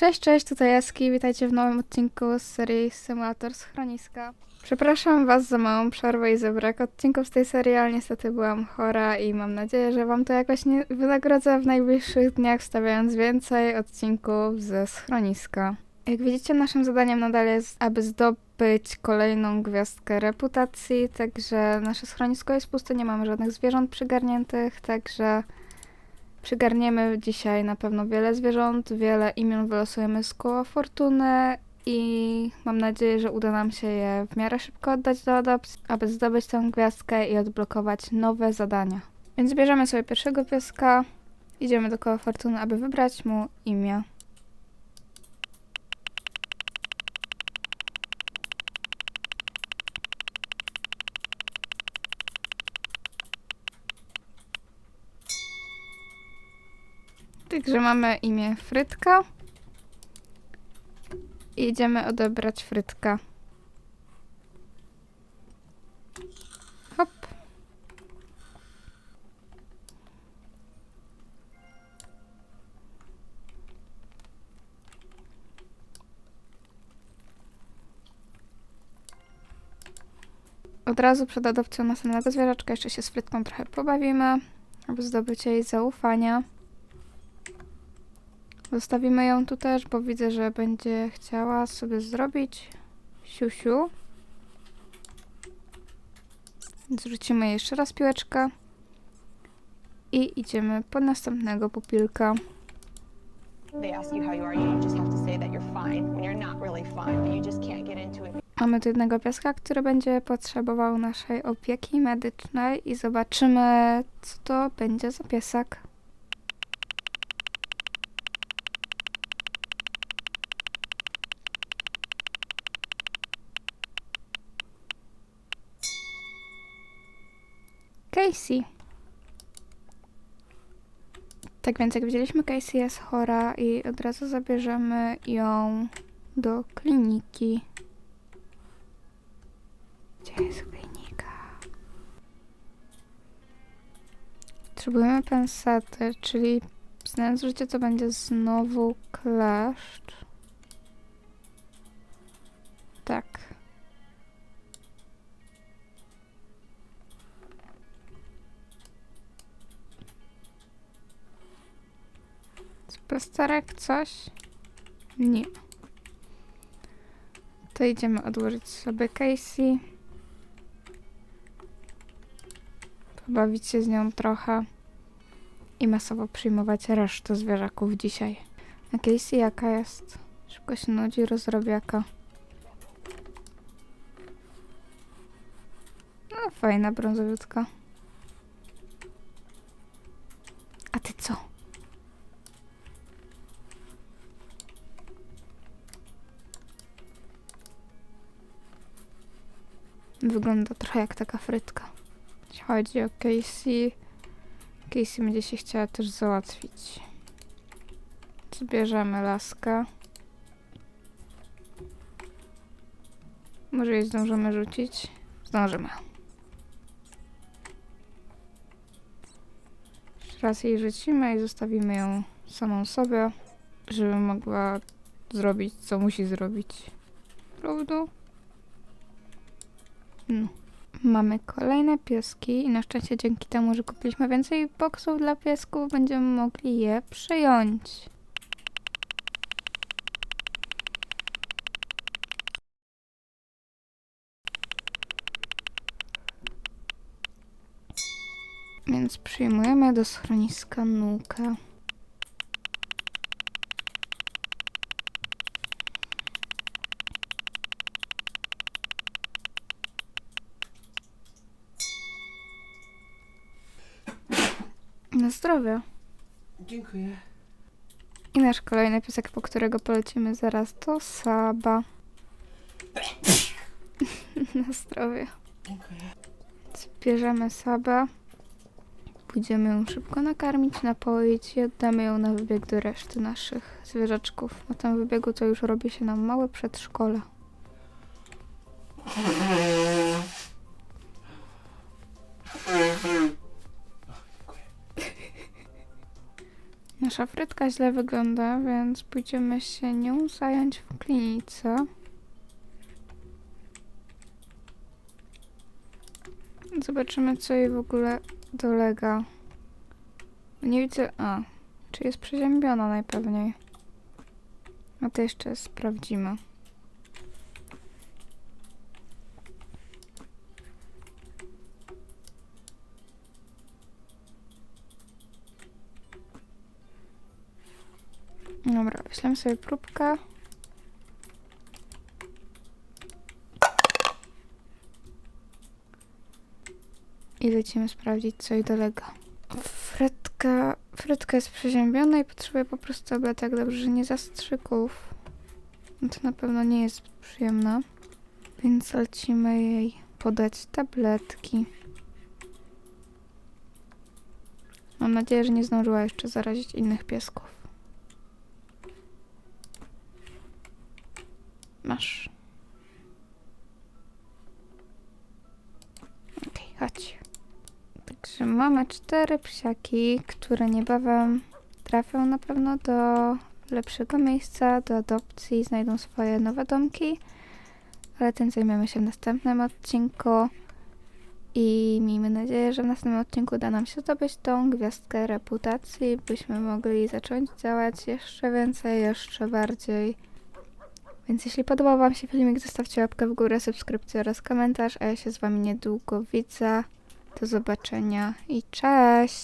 Cześć, cześć, tutaj Jaski, witajcie w nowym odcinku z serii Symulator Schroniska. Przepraszam Was za małą przerwę i za brak odcinków z tej serii, ale niestety byłam chora i mam nadzieję, że Wam to jakoś nie wynagrodzę w najbliższych dniach, wstawiając więcej odcinków ze Schroniska. Jak widzicie, naszym zadaniem nadal jest, aby zdobyć kolejną gwiazdkę reputacji, także nasze schronisko jest puste, nie mamy żadnych zwierząt przygarniętych, także Przygarniemy dzisiaj na pewno wiele zwierząt, wiele imion wylosujemy z koła fortuny i mam nadzieję, że uda nam się je w miarę szybko oddać do adopcji, aby zdobyć tę gwiazdkę i odblokować nowe zadania. Więc bierzemy sobie pierwszego pieska, idziemy do koła fortuny, aby wybrać mu imię. Także mamy imię Frytka. I idziemy odebrać Frytka. Hop. Od razu przed adopcją następnego zwierzaczka jeszcze się z Frytką trochę pobawimy, aby zdobyć jej zaufanie. Zostawimy ją tu też, bo widzę, że będzie chciała sobie zrobić siusiu. Zrzucimy jeszcze raz piłeczkę. I idziemy po następnego pupilka. Mamy tu jednego pieska, który będzie potrzebował naszej opieki medycznej i zobaczymy, co to będzie za piesek. Casey. Tak więc, jak widzieliśmy, Casey jest chora i od razu zabierzemy ją do kliniki. Gdzie jest klinika? Potrzebujemy pensety, czyli znając życie to będzie znowu kleszcz. Tak. Plasterek coś? Nie. To idziemy odłożyć sobie Casey. Pobawić się z nią trochę. I masowo przyjmować resztę zwierzaków dzisiaj. A Casey jaka jest? Szybko się nudzi, rozrobiaka. No fajna brązowiutka. Wygląda trochę jak taka frytka. Jeśli chodzi o Casey, Casey będzie się chciała też załatwić. Zbierzemy laskę. Może jej zdążymy rzucić? Zdążymy. Jeszcze raz jej rzucimy i zostawimy ją samą sobie, żeby mogła zrobić, co musi zrobić. Prawda? Mamy kolejne pieski i na szczęście dzięki temu, że kupiliśmy więcej boksów dla piesków, będziemy mogli je przyjąć. Więc przyjmujemy do schroniska nukę. Na zdrowie. Dziękuję. I nasz kolejny piesek, po którego polecimy zaraz, to Saba. Na zdrowie. Dziękuję. Więc Bierzemy Sabę. Pójdziemy ją szybko nakarmić, napoić i oddamy ją na wybieg do reszty naszych zwierzaczków. Na tym wybiegu to już robi się nam małe przedszkole. Nasza frytka źle wygląda, więc pójdziemy się nią zająć w klinice. Zobaczymy, co jej w ogóle dolega. Nie widzę. A, czy jest przeziębiona najpewniej. No to jeszcze sprawdzimy. Dobra, weźmiemy sobie próbkę. I lecimy sprawdzić, co jej dolega. Frytka, frytka jest przeziębiona i potrzebuje po prostu tabletek. Dobrze, że nie zastrzyków. No to na pewno nie jest przyjemne. Więc lecimy jej podać tabletki. Mam nadzieję, że nie zdążyła jeszcze zarazić innych piesków. Masz. Okej, chodź. Także mamy cztery psiaki, które niebawem trafią na pewno do lepszego miejsca, do adopcji, znajdą swoje nowe domki. Ale tym zajmiemy się w następnym odcinku. I miejmy nadzieję, że w następnym odcinku uda nam się zdobyć tą gwiazdkę reputacji, byśmy mogli zacząć działać jeszcze więcej, jeszcze bardziej. Więc jeśli podobał Wam się filmik, zostawcie łapkę w górę, subskrypcję oraz komentarz, a ja się z Wami niedługo widzę. Do zobaczenia i cześć!